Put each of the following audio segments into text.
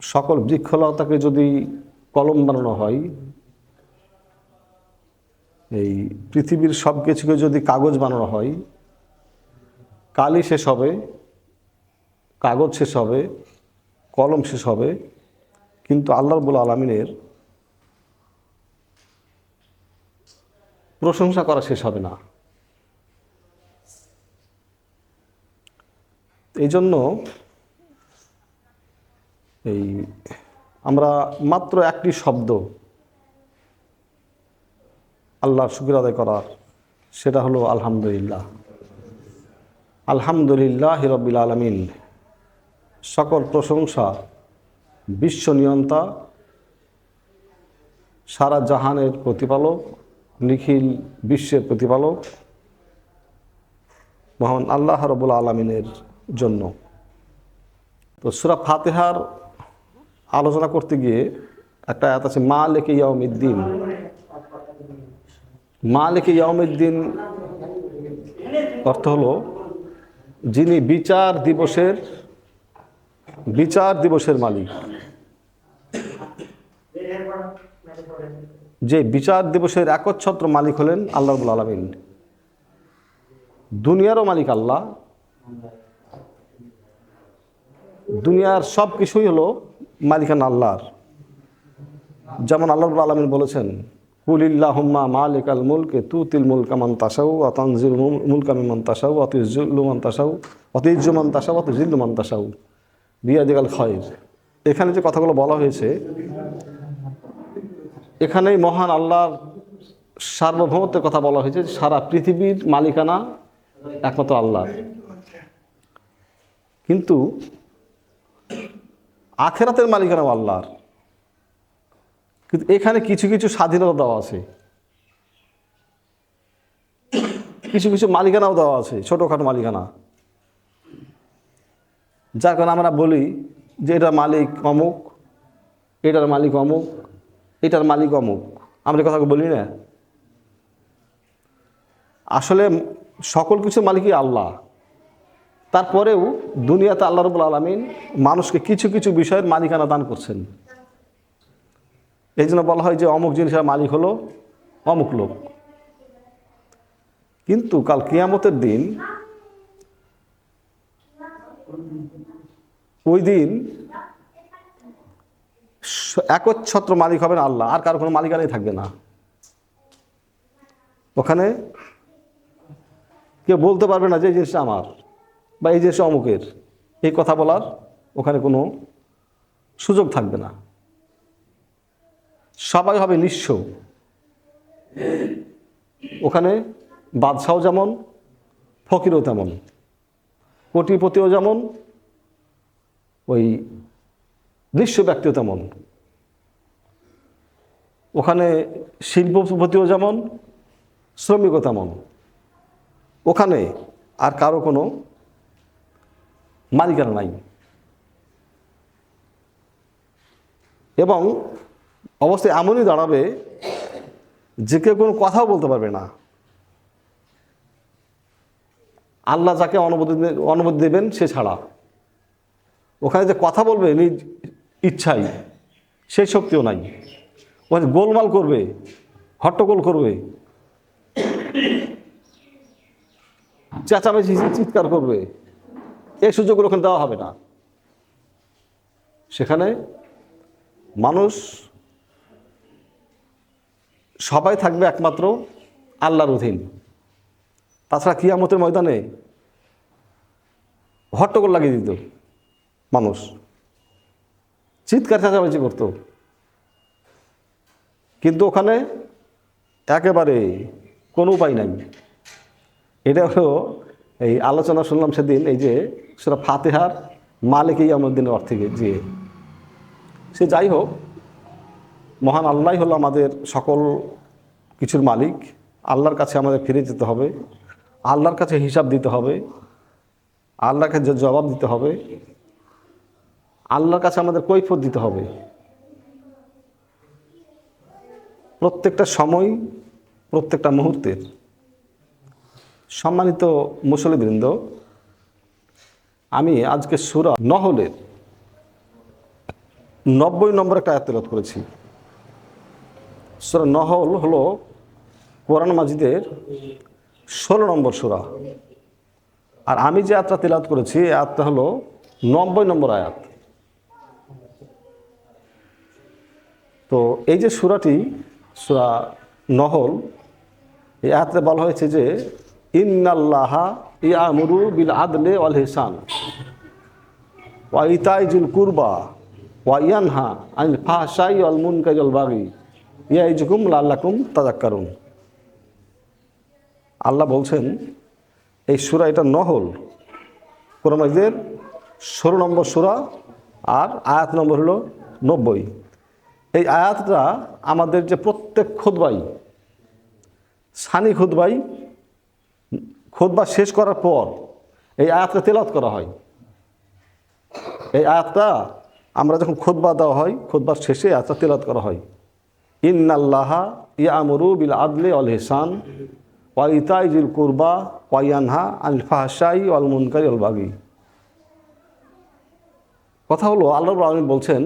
সকল বৃক্ষলতাকে যদি কলম বানানো হয়, এই পৃথিবীর সব কিছুকে যদি কাগজ বানানো হয়, কালি শেষ হবে, কাগজ শেষ হবে, কলম শেষ হবে, কিন্তু আল্লাহ রবুল আলমিনের প্রশংসা করা শেষ হবে না। এই জন্য এই, আমরা মাত্র একটি শব্দ আল্লাহর শুক্র আদায় করার, সেটা হলো আলহামদুলিল্লাহ। আলহামদুলিল্লাহ হিরবিল আলমিন। সকল প্রশংসা, বিশ্ব নিয়ন্তা, সারা জাহানের প্রতিপালক, নিখিল বিশ্বের প্রতিপালক, মহান আল্লাহ রবুল আলমিনের জন্য। তো সুরা ফাতেহার আলোচনা করতে গিয়ে একটা আয়াত আছে মা লেকে ইয়াউমিদ্দিন। মা লেকে ইয়াউমিদ্দিন অর্থ হলো যিনি বিচার দিবসের বিচার দিবসের মালিক। যে বিচার দিবসের একচ্ছত্র মালিক হলেন আল্লাহবুল আলমিন। দুনিয়ারও মালিক আল্লাহ। দুনিয়ার সব কিছুই হলো মালিকানা আল্লাহর। যেমন আল্লাহ আলমিন বলেছেন, কুলিল্লাহুম্মা মালিক আল মুলকে তু তিল মুলকা মান তাসাউ অতানজিল মুলকা মান তাসাউ অতিজুল্লু মান তাসাউ অতিজ্জু মান তাসাউ অতিজিল্লু মান বিয়াদিকাল খয়ের এখানে যে কথাগুলো বলা হয়েছে, এখানেই মহান আল্লাহর সার্বভৌমত্বের কথা বলা হয়েছে সারা পৃথিবীর মালিকানা একমাত্র আল্লাহ কিন্তু আখেরাতের মালিকানাও আল্লাহর। কিন্তু এখানে কিছু কিছু স্বাধীনতা দেওয়া আছে। কিছু কিছু মালিকানাও দেওয়া আছে, ছোটোখাটো মালিকানা। যার কারণে আমরা বলি যে এটার মালিক অমুক, এটার মালিক অমুক, এটার মালিক অমুক। আমরা কথা বলি না। আসলে সকল কিছুর মালিকই আল্লাহ। তারপরেও দুনিয়াতে আল্লাহ রবুল আলমিন মানুষকে কিছু কিছু বিষয়ের মালিকানা দান করছেন। এই জন্য বলা হয় যে অমুক জিনিসের মালিক হলো অমুক লোক। কিন্তু কাল কিয়ামতের দিন ওই দিন একচ্ছত্র মালিক হবেন আল্লাহ, আর কারও কোনো মালিকানাই থাকবে না। ওখানে কেউ বলতে পারবে না যে জিনিসটা আমার। বা এই জিনিসটা অমুকের, এই কথা বলার ওখানে কোনো সুযোগ থাকবে না। সবাই হবে নিঃস্ব। ওখানে বাদশাও যেমন, ফকিরও তেমন, কোটিপতিও যেমন, ওই নিঃস্ব ব্যক্তিও তেমন। ওখানে শিল্পপতিও যেমন, শ্রমিকও তেমন। ওখানে আর কারও কোনো মালিকানা নাই। এবং অবশ্যই এমনই দাঁড়াবে যে কেউ কোনো কথাও বলতে পারবে না। আল্লাহ যাকে অনুমতি অনুমতি দেবেন সে ছাড়া। ওখানে যে কথা বলবে নিজ ইচ্ছাই সেই শক্তিও নাই। ওখানে গোলমাল করবে, হট্টগোল করবে, চেঁচামেচি, চিৎকার করবে। এই সুযোগগুলো ওখানে দেওয়া হবে না। সেখানে মানুষ সবাই থাকবে একমাত্র আল্লাহর অধীন। তাছাড়া কিয়ামতের ময়দানে হট্টগোল লাগিয়ে দিত মানুষ। চিৎকার চেঁচামেচি করতো। কিন্তু ওখানে একেবারে কোনো উপায় নাই। এটা হলো এই আলোচনা শুনলাম সেদিন, এই যে সেটা ফাতেহার আমার দিনের অর্থে যে সে যাই হোক, মহান আল্লাহ হলো আমাদের সকল কিছুর মালিক। আল্লাহর কাছে আমাদের ফিরে যেতে হবে, আল্লাহর কাছে হিসাব দিতে হবে আল্লাহকে জবাব দিতে হবে, আল্লাহর কাছে আমাদের কৈফত দিতে হবে। প্রত্যেকটা সময়, প্রত্যেকটা মুহূর্তের সম্মানিত মুসলিবৃন্দ আমি আজকে সুরা নহলের নব্বই নম্বর একটা আয়াত তেলাওয়াত করেছি। সুরা নহল হলো কোরআন মাজিদের ষোলো নম্বর সুরা। আর আমি যে আয়াতটা তেলাওয়াত করেছি, এই আয়াতটা হলো নব্বই নম্বর আয়াত। তো এই যে সুরাটি, সুরা নহল, এই আয়াতে বলা হয়েছে যে ইন্নাল্লাহা ইয়ামুরু বিল আদলে ওয়াল হিসান ওয়া ইতাইজুল কুরবা ওয়া ইয়ানহা আনিল ফাহশাই ওয়াল মুনকারি ওয়াল বাগি। ইয়াইজুকুম লাল্লাকুম তাজাক্কারুন আল্লাহ বলছেন, এই সুরা এটা নহল। কোরআনের ষোলো নম্বর সুরা আর আয়াত নম্বর হলো নব্বই। এই আয়াতটা আমাদের যে প্রত্যেক খুদবাই সানি খুদবাই খুদবা শেষ করার পর এই আয়াতটা তেলাওয়াত করা হয়। এই আয়াতটা আমরা যখন খুদবা দেওয়া হয় খুদবার শেষে আয়াতটা তেলাওয়াত করা হয়। ইন্নাল্লাহা ইয়ামরু বিল আদলে অল হেসান ওয়া ইতাইজিল কুরবা ওয়াইয়ানহা আনিল ফাহশাই ওয়াল মুনকারি ওয়াল বাগি। কথা হলো, আল্লাহ রব্বুল আলমিন বলছেন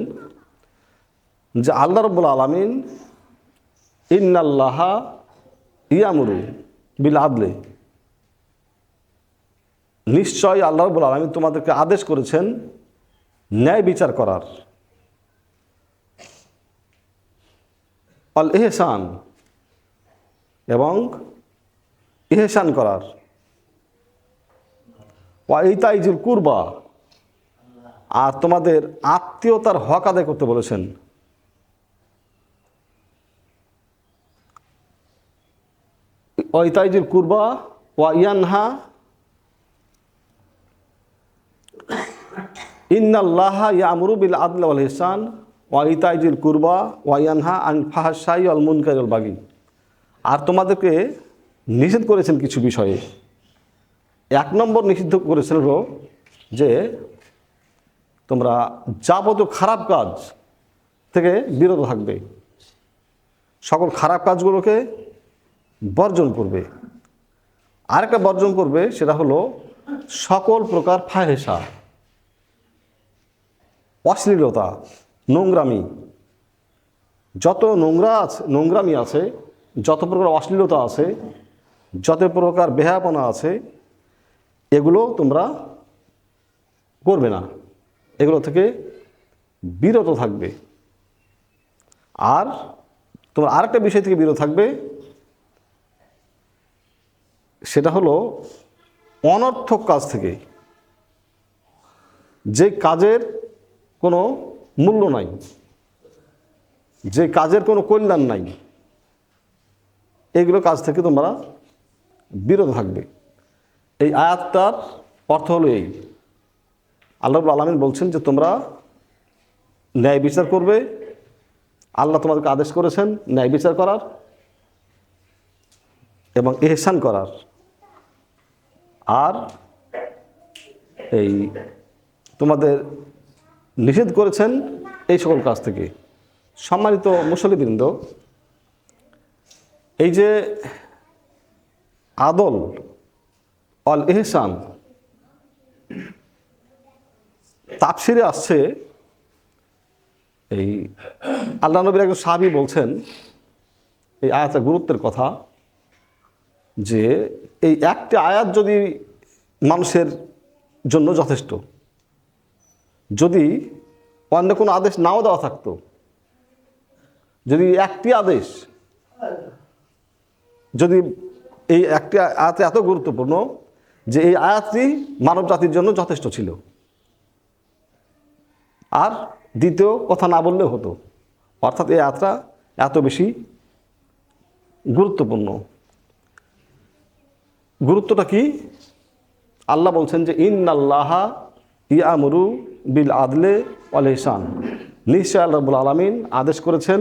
যে, আল্লাহ রব্বুল আলমিন ইন্নাল্লাহা ইয়ামরু বিল আদলে নিশ্চয় আল্লাহ রব্বুল আলমিন তোমাদেরকে আদেশ করেছেন ন্যায় বিচার করার। অল এহসান এবং ইহসান করার। ওয়াইতাইজুল কুরবা। আর তোমাদের আত্মীয়তার হক আদায় করতে বলেছেন। ওয়াইতাইজুল কুরবা ওয়া ইয়ানহা ইন্নাল্লাহা ইয়ামুরু বিল আদল ওয়াল ইহসান ওয়া ইতাইজিল কুরবা ওয়া ইয়ানহা আন ফাহাশাই ওয়াল মুনকার বাগি। আর তোমাদেরকে নিষেধ করেছেন কিছু বিষয়ে। এক নম্বর নিষিদ্ধ করেছেন হলো যে তোমরা যাবতীয় খারাপ কাজ থেকে বিরত থাকবে। সকল খারাপ কাজগুলোকে বর্জন করবে। আরেকটা বর্জন করবে সেটা হলো সকল প্রকার ফাহেসা অশ্লীলতা, নোংরামি। যত নোংরা আছে, নোংরামি আছে, যত প্রকার অশ্লীলতা আছে, যত প্রকার বেহাপনা আছে, এগুলো তোমরা করবে না। এগুলো থেকে বিরত থাকবে। আর তোমরা আরেকটা বিষয় থেকে বিরত থাকবে, সেটা হলো অনর্থক কাজ থেকে। যে কাজের কোনো মূল্য নাই। যে কাজের কোনো কল্যাণ নাই। এগুলো কাজ থেকে তোমরা বিরত থাকবে। এই আয়াতটার অর্থ হলো এই। আল্লাহ আলমিন বলছেন যে তোমরা ন্যায় বিচার করবে। আল্লাহ তোমাদেরকে আদেশ করেছেন ন্যায় বিচার করার এবং এহসান করার। আর এই তোমাদের নিষেধ করেছেন এই সকল কাজ থেকে। সম্মানিত মুসলিবৃন্দ এই যে আদল অল এহসান তাপসিরে আসছে, এই আল্লাহ নবীর একজন সাহাবি বলছেন, এই আয়াতের গুরুত্বের কথা যে এই একটি আয়াত যদি মানুষের জন্য যথেষ্ট যদি অন্য কোনো আদেশ নাও দেওয়া থাকতো, যদি একটি আদেশ, যদি এই একটি আয়াত এত গুরুত্বপূর্ণ যে এই আয়াতটি মানব জাতির জন্য যথেষ্ট ছিল। আর দ্বিতীয় কথা না বললেও হতো। অর্থাৎ এই আয়াতটা এত বেশি গুরুত্বপূর্ণ। গুরুত্বটা কি? আল্লাহ বলছেন যে ইন আল্লাহা ইয়ামরু বিল আদলে অল ইহসান নিশ্চয় আল্লাহ রাব্বুল আলমিন আদেশ করেছেন,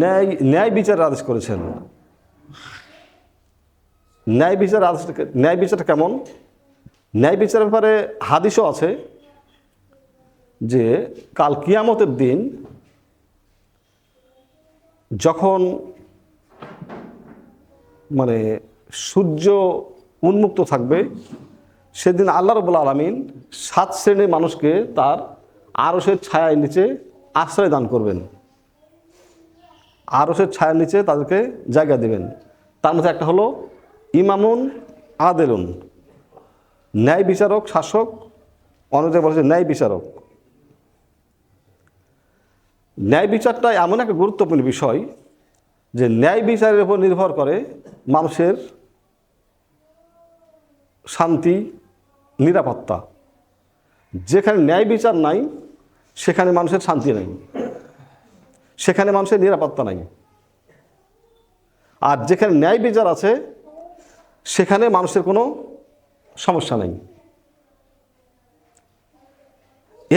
ন্যায় ন্যায় বিচারের আদেশ করেছেন। ন্যায় বিচার আদেশ, ন্যায় বিচারটা কেমন? ন্যায় বিচারের ব্যাপারে হাদিসও আছে যে কাল কিয়ামতের দিন যখন মানে সূর্য উন্মুক্ত থাকবে সেদিন আল্লাহ রবুল্লা আলমিন সাত শ্রেণির মানুষকে তার আরসের ছায়ার নিচে আশ্রয় দান করবেন। আরসের ছায়ার নিচে তাদেরকে জায়গা দেবেন। তার মধ্যে একটা হলো ইমামুন আদেলুন, ন্যায় বিচারক, শাসক অনুযায়ী বলেছে ন্যায় বিচারক। ন্যায় বিচারটা এমন একটা গুরুত্বপূর্ণ বিষয় যে ন্যায় বিচারের উপর নির্ভর করে মানুষের শান্তি নিরাপত্তা। যেখানে ন্যায় বিচার নাই, সেখানে মানুষের শান্তি নেই। সেখানে মানুষের নিরাপত্তা নাই। আর যেখানে ন্যায় বিচার আছে, সেখানে মানুষের কোনো সমস্যা নেই।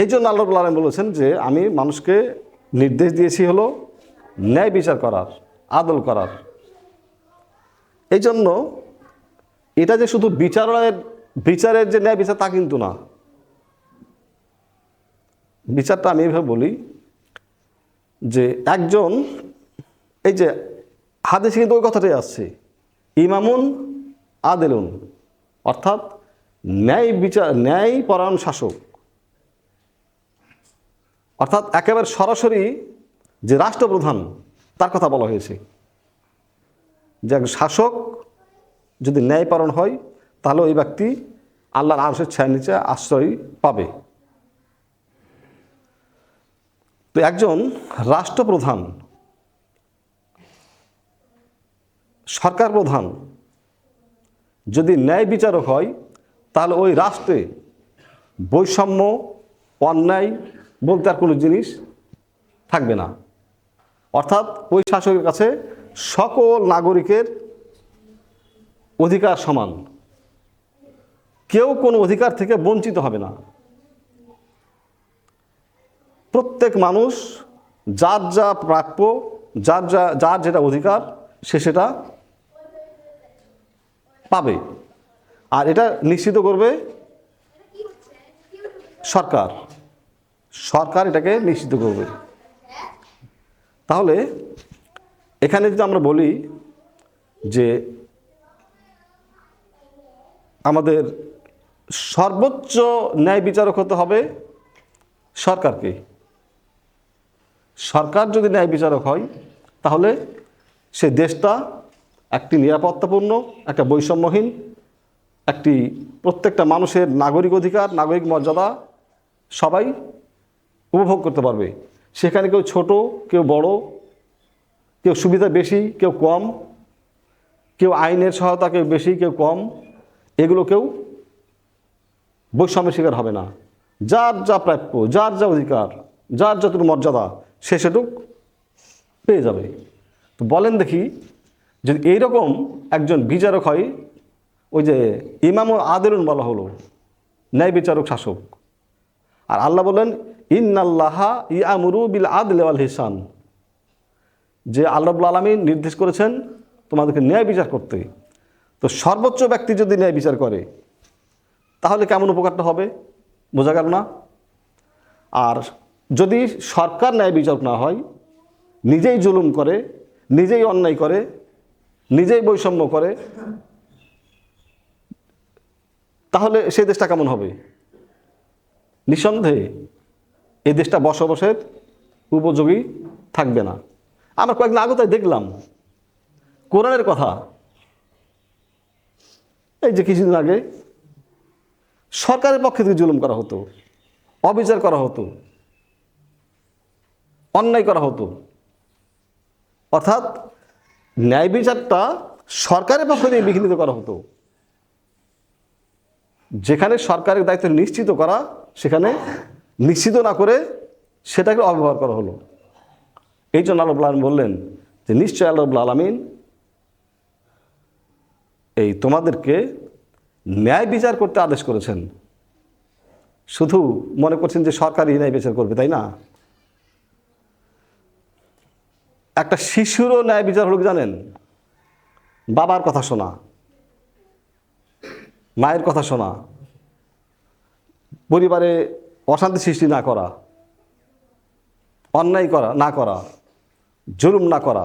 এই জন্য আল্লাহ আলম বলেছেন যে, আমি মানুষকে নির্দেশ দিয়েছি হলো ন্যায় বিচার করার, আদল করার। এই জন্য এটা যে শুধু বিচারের বিচারের যে ন্যায় বিচার তা কিন্তু না। বিচারটা আমি এভাবে বলি যে একজন, এই যে হাদিসে কিন্তু ওই কথাটাই আসছে, ইমামুন আদেলুন, অর্থাৎ ন্যায় বিচার, ন্যায় পরায়ণ শাসক। অর্থাৎ একেবারে সরাসরি যে রাষ্ট্রপ্রধান, তার কথা বলা হয়েছে। যে শাসক যদি ন্যায়পালন হয় তাহলে ওই ব্যক্তি আল্লাহর আরশের ছায়া নিচে আশ্রয় পাবে। তো একজন রাষ্ট্রপ্রধান সরকার প্রধান যদি ন্যায় বিচারক হয়, তাহলে ওই রাষ্ট্রে বৈষম্য, অন্যায় বলতে আর কোনো জিনিস থাকবে না। অর্থাৎ ওই শাসকের কাছে সকল নাগরিকের অধিকার সমান। কেউ কোনো অধিকার থেকে বঞ্চিত হবে না। প্রত্যেক মানুষ যার যা প্রাপ্য, যার যা, যার যেটা অধিকার, সে সেটা পাবে। আর এটা নিশ্চিত করবে সরকার। সরকার এটাকে নিশ্চিত করবে। তাহলে এখানে যদি আমরা বলি যে আমাদের সর্বোচ্চ ন্যায় বিচারক হতে হবে সরকারকে সরকার যদি ন্যায় বিচারক হয়, তাহলে সে দেশটা একটি নিরাপত্তাপূর্ণ, একটা বৈষম্যহীন, একটি প্রত্যেকটা মানুষের নাগরিক অধিকার, নাগরিক মর্যাদা সবাই উপভোগ করতে পারবে। সেখানে কেউ ছোট, কেউ বড়, কেউ সুবিধা বেশি, কেউ কম, কেউ আইনের সহায়তা কেউ বেশি, কেউ কম, এগুলো কেউ বৈষম্যের শিকার হবে না। যার যা প্রাপ্য, যার যা অধিকার, যার যতটুকু মর্যাদা, সে সেটুক পেয়ে যাবে। তো বলেন দেখি, যদি এইরকম একজন বিচারক হয়, ওই যে ইমাম আদেলুন বলা হলো, ন্যায় বিচারক শাসক, আর আল্লাহ বলেন ইন্নাল্লাহা ইয়ামুরু বিল আদলে আল হিসান। যে আল্লাহ আলমী নির্দেশ করেছেন তোমাদেরকে ন্যায় বিচার করতে। তো সর্বোচ্চ ব্যক্তি যদি ন্যায় বিচার করে তাহলে কেমন উপকারটা হবে? বোঝা গেল না? আর যদি সরকার ন্যায় বিচারক না হয়, নিজেই জুলুম করে, নিজেই অন্যায় করে, নিজেই বৈষম্য করে, তাহলে সেই দেশটা কেমন হবে? নিঃসন্দেহে এই দেশটা বসবাসের উপযোগী থাকবে না। আমরা কয়েকদিন আগে তাই দেখলাম। কোরআনের কথা। এই যে কিছুদিন আগে সরকারের পক্ষে থেকে জুলুম করা হতো, অবিচার করা হতো, অন্যায় করা হতো, অর্থাৎ ন্যায় বিচারটা সরকারের পক্ষ থেকে বিঘ্নিত করা হতো, যেখানে সরকারের দায়িত্ব নিশ্চিত করা, সেখানে নিশ্চিত না করে সেটাকে অব্যবহার করা হলো। এই জন্য আল্লাহ আলম বললেন যে, নিশ্চয় আল্লাহ আলমিন এই তোমাদেরকে ন্যায় বিচার করতে আদেশ করেছেন। শুধু মনে করছেন যে সরকারই ন্যায় বিচার করবে, তাই না? একটা শিশুরও ন্যায় বিচার হলো জানেন? বাবার কথা শোনা, মায়ের কথা শোনা, পরিবারে অশান্তি সৃষ্টি না করা, অন্যায় করা, না করা, জুলুম না করা।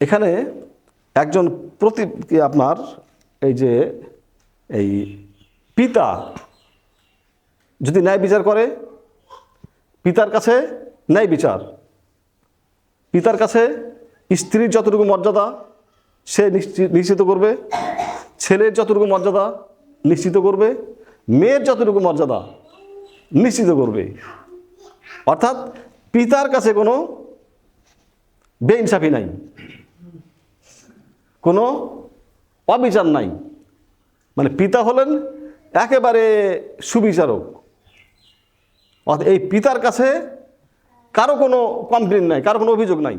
এখানে একজন প্রতি আপনার এই যে, এই পিতা যদি ন্যায় বিচার করে, পিতার কাছে ন্যায় বিচার। পিতার কাছে স্ত্রীর যতটুকু মর্যাদা, সে নিশ্চি- নিশ্চিত করবে। ছেলের যতটুকু মর্যাদা, নিশ্চিত করবে। মেয়ের যতটুকু মর্যাদা, নিশ্চিত করবে। অর্থাৎ পিতার কাছে কোনো বেইনসাফি নাই। কোনো অবিচার নাই। মানে পিতা হলেন একেবারে সুবিচারক। অর্থাৎ এই পিতার কাছে কারও কোনো কমপ্লেন নাই, কারও কোনো অভিযোগ নাই।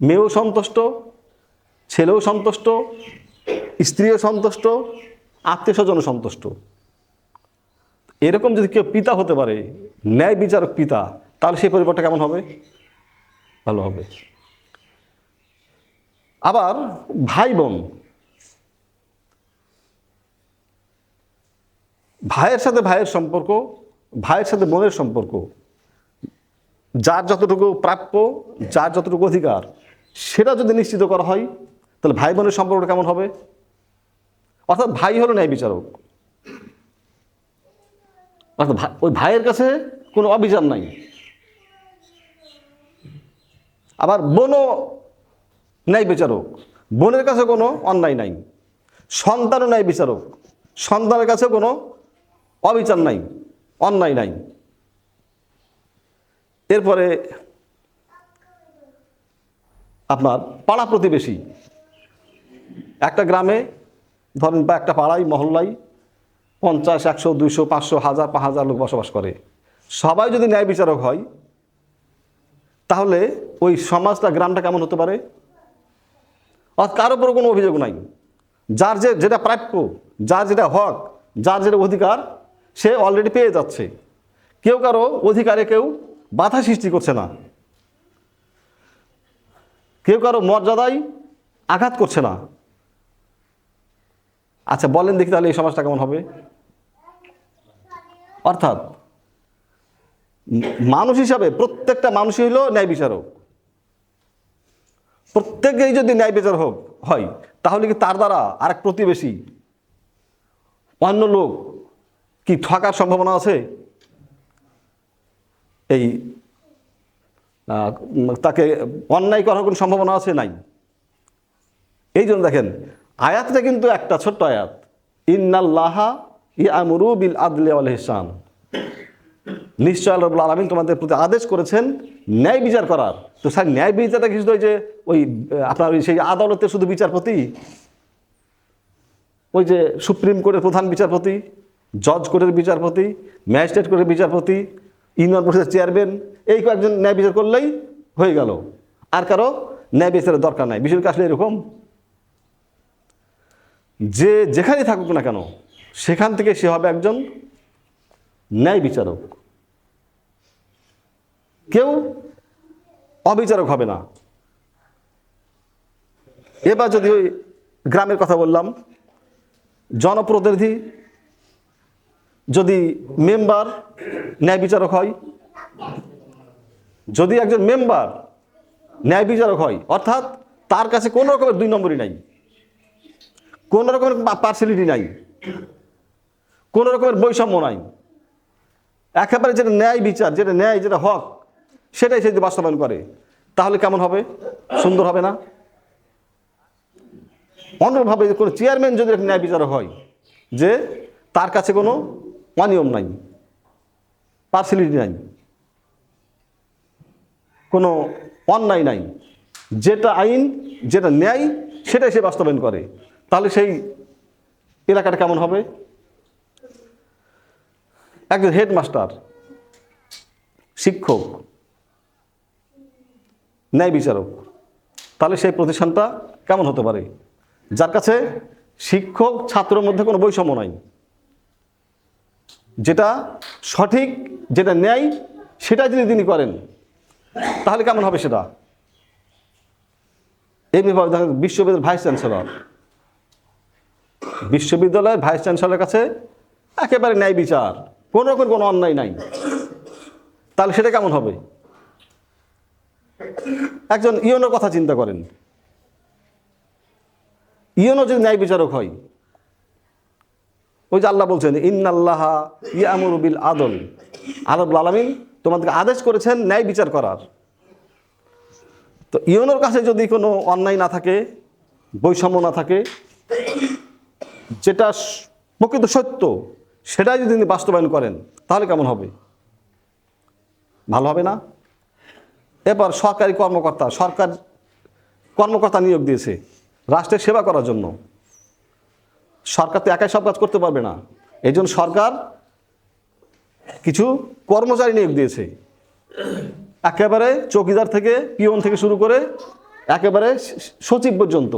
মেয়েও সন্তুষ্ট, ছেলেও সন্তুষ্ট, স্ত্রীও সন্তুষ্ট আত্মীয় স্বজনও সন্তুষ্ট। এরকম যদি কেউ পিতা হতে পারে, ন্যায় বিচারক পিতা, তাহলে সেই পরিবারটা কেমন হবে? ভালো হবে। আবার ভাই বোন। ভাইয়ের সাথে ভাইয়ের সম্পর্ক, ভাইয়ের সাথে বোনের সম্পর্ক, যার যতটুকু প্রাপ্য, যার যতটুকু অধিকার, সেটা যদি নিশ্চিত করা হয়, তাহলে ভাই বোনের সম্পর্কটা কেমন হবে? অর্থাৎ ভাই হলো ন্যায় বিচারক। অর্থাৎ ওই ভাইয়ের কাছে কোনো অবিচার নাই। আবার বোনও ন্যায় বিচারক। বোনের কাছে কোনো অন্যায় নাই। সন্তানও ন্যায় বিচারক। সন্তানের কাছে কোনো অবিচার নাই, অন্যায় নাই। এরপরে আপনার পাড়া প্রতিবেশী। একটা গ্রামে ধরেন বা একটা পাড়ায়, মহল্লায় পঞ্চাশ, একশো, দুইশো, পাঁচশো, হাজার, পাঁচ হাজার লোক বসবাস করে। সবাই যদি ন্যায় বিচারক হয়, তাহলে ওই সমাজটা, গ্রামটা কেমন হতে পারে? অর্থাৎ কারও উপর কোনো অভিযোগ নাই। যার যে যেটা প্রাপ্য, যার যেটা হক, যার যেটা অধিকার, সে অলরেডি পেয়ে যাচ্ছে। কেউ কারও অধিকারে কেউ বাধা সৃষ্টি করছে না। কেউ কারও মর্যাদায় আঘাত করছে না। আচ্ছা বলেন দেখি তাহলে এই সমাজটা কেমন হবে। অর্থাৎ, মানুষ হিসাবে প্রত্যেকটা মানুষই হলো ন্যায় বিচারক প্রত্যেকেই যদি ন্যায় বিচার হোক, হয়, তাহলে কি তার দ্বারা আরেক প্রতিবেশী, অন্য লোক কি ঠকার সম্ভাবনা আছে? এই তাকে অন্যায় করার কোনো সম্ভাবনা আছে? নাই। এই জন্য দেখেন, আয়াতটা কিন্তু একটা ছোট্ট আয়াত। ইন্নাল্লাহা ইয়ামুরু বিল আদলি ওয়াল ইহসান। নিশ্চয় আল্লাহ রাব্বুল আলামিন তোমাদের প্রতি আদেশ করেছেন ন্যায় বিচার করার। তো স্যার, ন্যায় বিচারটা কিছু ওই যে ওই, আপনার ওই সেই আদালতের শুধু বিচারপতি? ওই যে সুপ্রিম কোর্টের প্রধান বিচারপতি, জজ কোর্টের বিচারপতি, ম্যাজিস্ট্রেট কোর্টের বিচারপতি, ইউনিয়ন পরিষদের চেয়ারম্যান, এই কয়েকজন ন্যায় বিচার করলেই হয়ে গেল। আর কারও ন্যায় বিচারের দরকার নাই। বিষয়টা আসলে এরকম? যে যেখানেই থাকুক না কেন, সেখান থেকে সে হবে একজন ন্যায় বিচারক। কেউ অবিচারক হবে না। এবার যদি ওই গ্রামের কথা বললাম, জনপ্রতিনিধি যদি মেম্বার ন্যায় বিচারক হয়, যদি একজন মেম্বার ন্যায় বিচারক হয়, অর্থাৎ তার কাছে কোনো রকমের দুই নম্বরই নাই, কোনো রকমের পার্সেলিটি নাই, কোনো রকমের বৈষম্য নাই। একেবারে যেটা ন্যায় বিচার, যেটা ন্যায়, যেটা হক সেটাই সে যদি বাস্তবায়ন করে, তাহলে কেমন হবে? সুন্দর হবে না? অন্যভাবে কোনো চেয়ারম্যান যদি একটা ন্যায় বিচারক হয়, যে তার কাছে কোনো অনিয়ম নাই, পার্সেলিটি নাই, কোনো অন্যায় নাই, যেটা আইন, যেটা ন্যায়, সেটাই সে বাস্তবায়ন করে, তাহলে সেই এলাকাটা কেমন হবে? একজন হেডমাস্টার, শিক্ষক ন্যায় বিচারক। তাহলে সেই প্রতিষ্ঠানটা কেমন হতে পারে? যার কাছে শিক্ষক, ছাত্রের মধ্যে কোনো বৈষম্য নাই। যেটা সঠিক, যেটা ন্যায় সেটা যদি তিনি করেন, তাহলে কেমন হবে সেটা? এমনিভাবে দেখেন, বিশ্ববিদ্যালয়ের ভাইস চ্যান্সেলর। বিশ্ববিদ্যালয়ের ভাইস চ্যান্সেলরের কাছে একেবারে ন্যায় বিচার। কোনো রকম কোনো অন্যায় নাই। তাহলে সেটা কেমন হবে? একজন ইয়নোর কথা চিন্তা করেন। ইয়নো যদি ন্যায় বিচারক হয়, ওই যে আল্লাহ বলছেন, ইন্নাল্লাহ ইয়ামুর বিল আদল। আরব আলামিন তোমাদেরকে আদেশ করেছেন ন্যায় বিচার করার। তো ইউনোর কাছে যদি কোনো অন্যায় না থাকে, বৈষম্য না থাকে, যেটা প্রকৃত সত্য, সেটাই যদি তিনি বাস্তবায়ন করেন, তাহলে কেমন হবে? ভালো হবে না? এবার সরকারি কর্মকর্তা, সরকার কর্মকর্তা নিয়োগ দিয়েছে, রাষ্ট্রের সেবা করার জন্য। সরকার তো একাই সব কাজ করতে পারবে না। এই জন্য সরকার কিছু কর্মচারী নিয়োগ দিয়েছে। একেবারে চৌকিদার থেকে পিয়ন থেকে শুরু করে একেবারে সচিব পর্যন্ত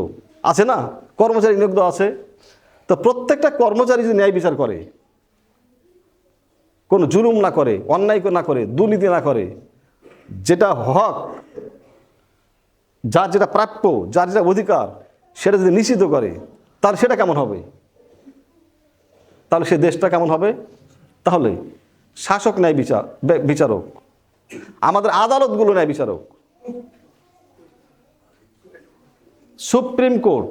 আছে না? কর্মচারী নিয়োগ দেওয়া আছে। তো প্রত্যেকটা কর্মচারী যদি ন্যায় বিচার করে, কোনো জুলুম না করে, অন্যায় না করে, দুর্নীতি না করে যেটা হক, যার যেটা প্রাপ্য, যার যেটা অধিকার, সেটা যদি নিষিদ্ধ করে তার সেটা কেমন হবে? তাহলে সে দেশটা কেমন হবে? তাহলে শাসক ন্যায় বিচার বিচারক, আমাদের আদালতগুলো ন্যায় বিচারক, সুপ্রিম কোর্ট,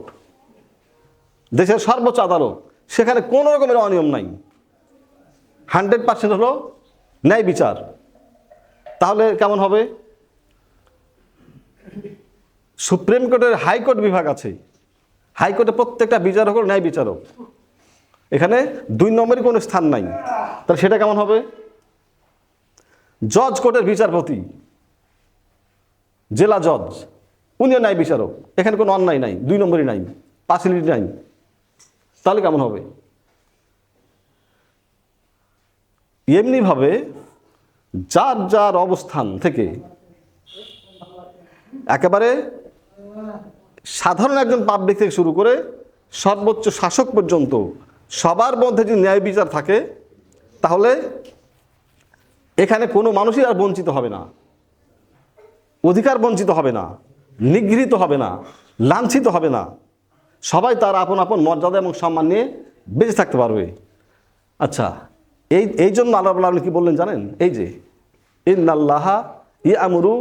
দেশের সর্বোচ্চ আদালত, সেখানে কোনো রকমের অনিয়ম নাই। হান্ড্রেড পার্সেন্ট হলো ন্যায় বিচার। তাহলে কেমন হবে? সুপ্রিম কোর্টের হাইকোর্ট বিভাগ আছে। হাইকোর্টে প্রত্যেকটা বিচারক ন্যায় বিচারক। এখানে দুই নম্বরই কোনো স্থান নাই। তাহলে সেটা কেমন হবে? জজ কোর্টের বিচারপতি, জেলা জজ, উনিও ন্যায় বিচারক। এখানে কোনো অন্যায় নাই, দুই নম্বরই নাই পার্সিলিটি নাই। তাহলে কেমন হবে? এমনিভাবে যার যার অবস্থান থেকে একেবারে সাধারণ একজন পাবলিক থেকে শুরু করে সর্বোচ্চ শাসক পর্যন্ত সবার মধ্যে যদি ন্যায় বিচার থাকে, তাহলে এখানে কোনো মানুষই আর বঞ্চিত হবে না, অধিকার বঞ্চিত হবে না, নিগৃহীত হবে না, লাঞ্ছিত হবে না। সবাই তার আপন আপন মর্যাদা এবং সম্মান নিয়ে বেঁচে থাকতে পারবে। আচ্ছা এই এই জন্য আল্লাহ কি বললেন জানেন? এই যে, ইন্নাল্লাহা ইয়ামুরু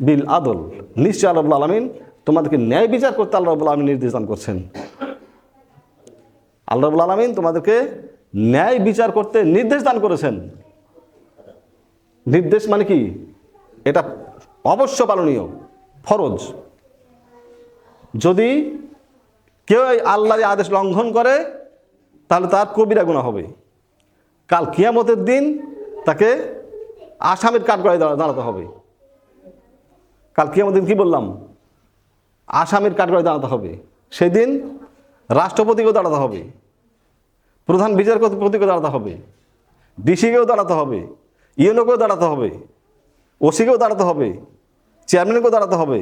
বিল আদল। নিশ্চয় আল্লাহ আলামিন তোমাদেরকে ন্যায় বিচার করতে আল্লাহ রাব্বুল আলামিন নির্দেশ দান করছেন। আল্লাহ আলামিন তোমাদেরকে ন্যায় বিচার করতে নির্দেশ দান করেছেন। নির্দেশ মানে কি? এটা অবশ্য পালনীয়, ফরজ। যদি কেউ এই আল্লাহর আদেশ লঙ্ঘন করে, তাহলে তার কবিরা গুণা হবে। কাল কিয়ামতের দিন তাকে আসামের কাঠগড়ায় দাঁড়া- দাঁড়াতে হবে কাল কিয়ামতের দিন কী বললাম আসামের কাঠগড়ায় দাঁড়াতে হবে সেদিন রাষ্ট্রপতিকেও দাঁড়াতে হবে প্রধান বিচারপতিকেও দাঁড়াতে হবে ডিসিকেও দাঁড়াতে হবে ইউনোকেও দাঁড়াতে হবে ওসিকেও দাঁড়াতে হবে চেয়ারম্যানকেও দাঁড়াতে হবে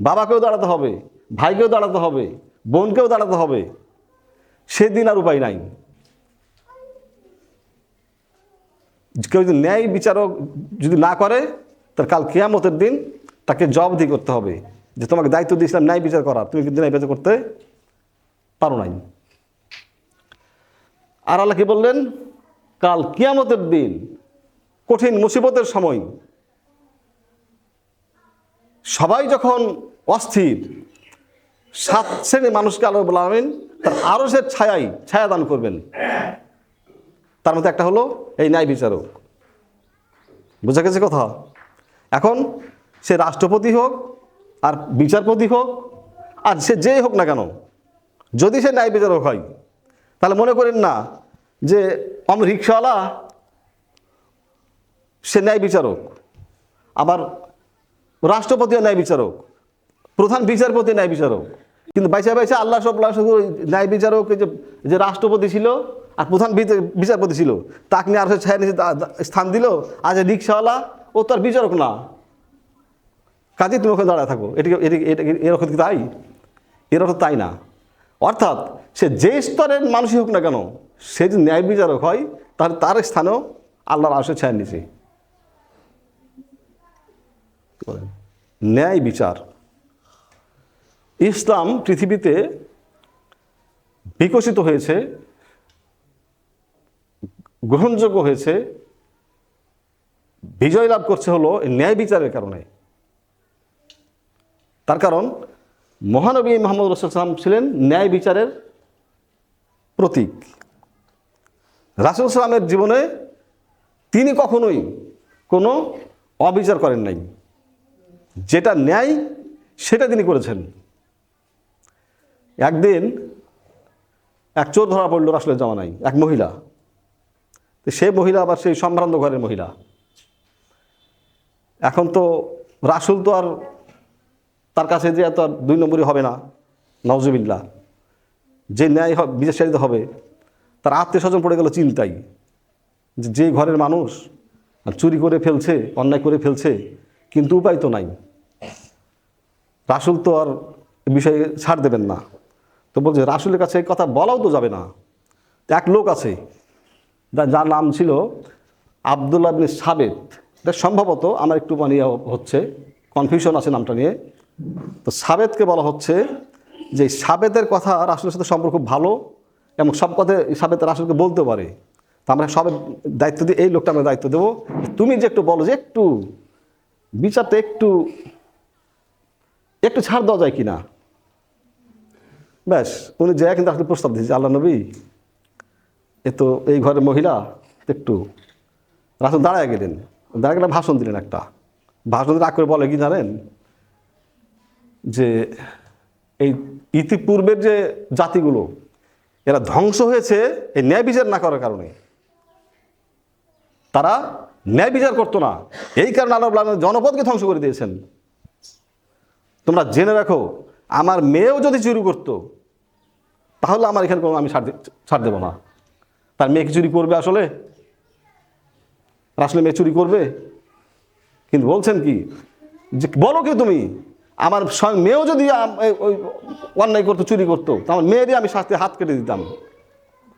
বাবাকেও দাঁড়াতে হবে ভাইকেও দাঁড়াতে হবে বোনকেও দাঁড়াতে হবে সেদিন আর উপায় নাই কেউ যদি ন্যায় বিচারক যদি না করে তার কাল কেয়ামতের দিন তাকে জবাবদি করতে হবে যে তোমাকে দায়িত্ব দিয়েছিলাম ন্যায় বিচার করা তুমি কিন্তু ন্যায় বিচার করতে পারো নাই। আর আল্লাহ কি বললেন? কাল কিয়ামতের দিন কঠিন মুসিবতের সময় সবাই যখন অস্থির, সাত শ্রেণির মানুষকে আলো বলাবেন তার আরও সে ছায়াই ছায়া দান করবেন। তার মধ্যে একটা হলো এই ন্যায় বিচারক। বোঝা গেছে কথা? এখন সে রাষ্ট্রপতি হোক আর বিচারপতি হোক, আর সে যেই হোক না কেন, যদি সে ন্যায় বিচারক হয়, তাহলে মনে করেন না যে আমি রিক্সাওয়ালা সে ন্যায় বিচারক, আবার রাষ্ট্রপতিও ন্যায় বিচারক, প্রধান বিচারপতি ন্যায় বিচারক। কিন্তু বাইসা বাইসা আল্লাহ সব ন্যায় বিচারক যে যে রাষ্ট্রপতি ছিল আর প্রধান বিচারপতি ছিল। তাকে নিয়ে আর ছায়া নিচে স্থান দিল। আজ রিক্সাওয়ালা ও তো আর বিচারক না। কাজে তুমি ওখানে দাঁড়ায় থাকো। এটি এটি এটা কি- তাই? এর অর্থ তাই না। অর্থাৎ সে যে স্তরের মানুষই হোক না কেন, সে যদি ন্যায় বিচারক হয়, তাহলে তার স্থানেও আল্লাহর আসে ছায়ার নিচে। ন্যায় বিচার। ইসলাম পৃথিবীতে বিকশিত হয়েছে গ্রহণযোগ্য হয়েছে বিজয় লাভ করছে হলো ন্যায় বিচারের কারণে। তার কারণ, মহানবী মোহাম্মদ রসুলাম ছিলেন ন্যায় বিচারের প্রতীক। রাসুল সালামের জীবনে তিনি কখনোই কোনো অবিচার করেন নাই। যেটা ন্যায়, সেটা তিনি করেছেন। একদিন এক চোর ধরা পড়ল রাসুলের জামানায়, এক মহিলা। তো সেই মহিলা আবার সেই সম্ভ্রান্ত ঘরের মহিলা। এখন তো রাসুল তো আর তার কাছে যে এত আর দুই নম্বরই হবে না নওজুবিল্লা যে ন্যায় বিচারচারিত হবে, তার আত্মীয় স্বজন পড়ে গেল চিন্তাই যে ঘরের মানুষ চুরি করে ফেলছে, অন্যায় করে ফেলছে, কিন্তু উপায় তো নাই। রাসুল তো আর বিষয়ে ছাড় দেবেন না। তো বলছে, রাসুলের কাছে কথা বলাও তো যাবে না। এক লোক আছে যার নাম ছিল আবদুল্লাহ বিন সাবেদ সম্ভবত আমার একটু মানে হচ্ছে কনফিউশন আছে নামটা নিয়ে। তো সাবেদকে বলা হচ্ছে যে সাবেদের কথা রাসুলের সাথে সম্পর্ক খুব ভালো এবং সব কথা সাবেদ রাসুলকে বলতে পারে। তা আমরা সবের দায়িত্ব দিয়ে, এই লোকটা আমরা দায়িত্ব দেবো। তুমি যে একটু বলো যে একটু বিচারটা একটু একটু ছাড় দেওয়া যায় কি না ব্যাস, উনি যায় কিন্তু আসলে প্রস্তাব দিয়েছে আল্লাহ নবী। এ তো এই ঘরের মহিলা, একটু। রাসুল দাঁড়ায় গেলেন। দাঁড়ায় গেলে ভাষণ দিলেন একটা। ভাষণ দিলে করে বলে, কি জানেন? যে এই ইতিপূর্বের যে জাতিগুলো, এরা ধ্বংস হয়েছে এই ন্যায় বিচার না করার কারণে। তারা ন্যায় বিচার করতো না। এই কারণে আল্লাহ জনপদকে ধ্বংস করে দিয়েছেন। তোমরা জেনে রাখো, আমার মেয়েও যদি চুরি করতো, তাহলে আমার এখানে কোনো আমি ছাড় ছাড় দেবো না। তার মেয়ে চুরি করবে আসলে? আসলে মেয়ে চুরি করবে? কিন্তু বলছেন কি? যে বলো কি তুমি? আমার স্বয়ং মেয়েও যদি ওই অন্যায় করতো, চুরি করতো, তো আমার মেয়েরই আমি শাস্তি হাত কেটে দিতাম।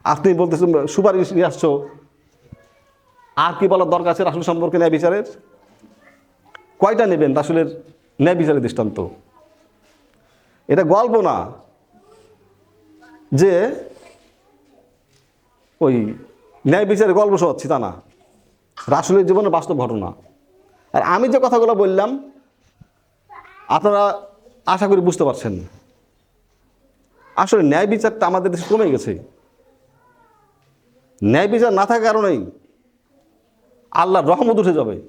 আর তুমি বলতেছো, সুপারিশ নিয়ে আসছো। আর কি বলার দরকার আছে রাসুল সম্পর্কে ন্যায় বিচারের? কয়টা নেবেন রাসুলের ন্যায় বিচারের দৃষ্টান্ত? এটা গল্প না। যে ওই ন্যায় বিচারের গল্প শোনাচ্ছি, তা না। রাসুলের জীবনে বাস্তব ঘটনা। আর আমি যে কথাগুলো বললাম, আপনারা আশা করি বুঝতে পারছেন। আসলে ন্যায় বিচারটা আমাদের দেশে কমে গেছে। ন্যায় বিচার না থাকার কারণেই আল্লাহর রহমত উঠে যাবে।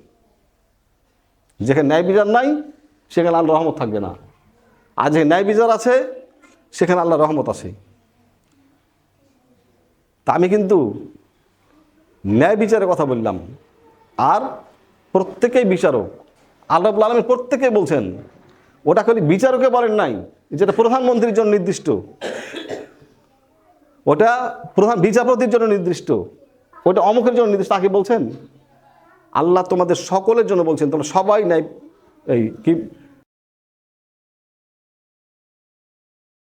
যেখানে ন্যায় বিচার নাই, সেখানে আল্লাহ রহমত থাকবে না। আর যেখানে ন্যায় বিচার আছে, সেখানে আল্লাহর রহমত আছে। তা আমি কিন্তু ন্যায় বিচারের কথা বললাম। আর প্রত্যেকেই বিচারক, আল্লাহ আলমের প্রত্যেকেই বলছেন, ওটা খালি বিচারকে বলেন নাই, যেটা প্রধানমন্ত্রীর জন্য নির্দিষ্ট। ওটা প্রধান বিচারপতির জন্য নির্দিষ্ট। ওটা অমুকের জন্য নির্দিষ্ট। তাকে বলছেন, আল্লাহ তোমাদের সকলের জন্য বলছেন, তোমরা সবাই ন্যায়, এই কি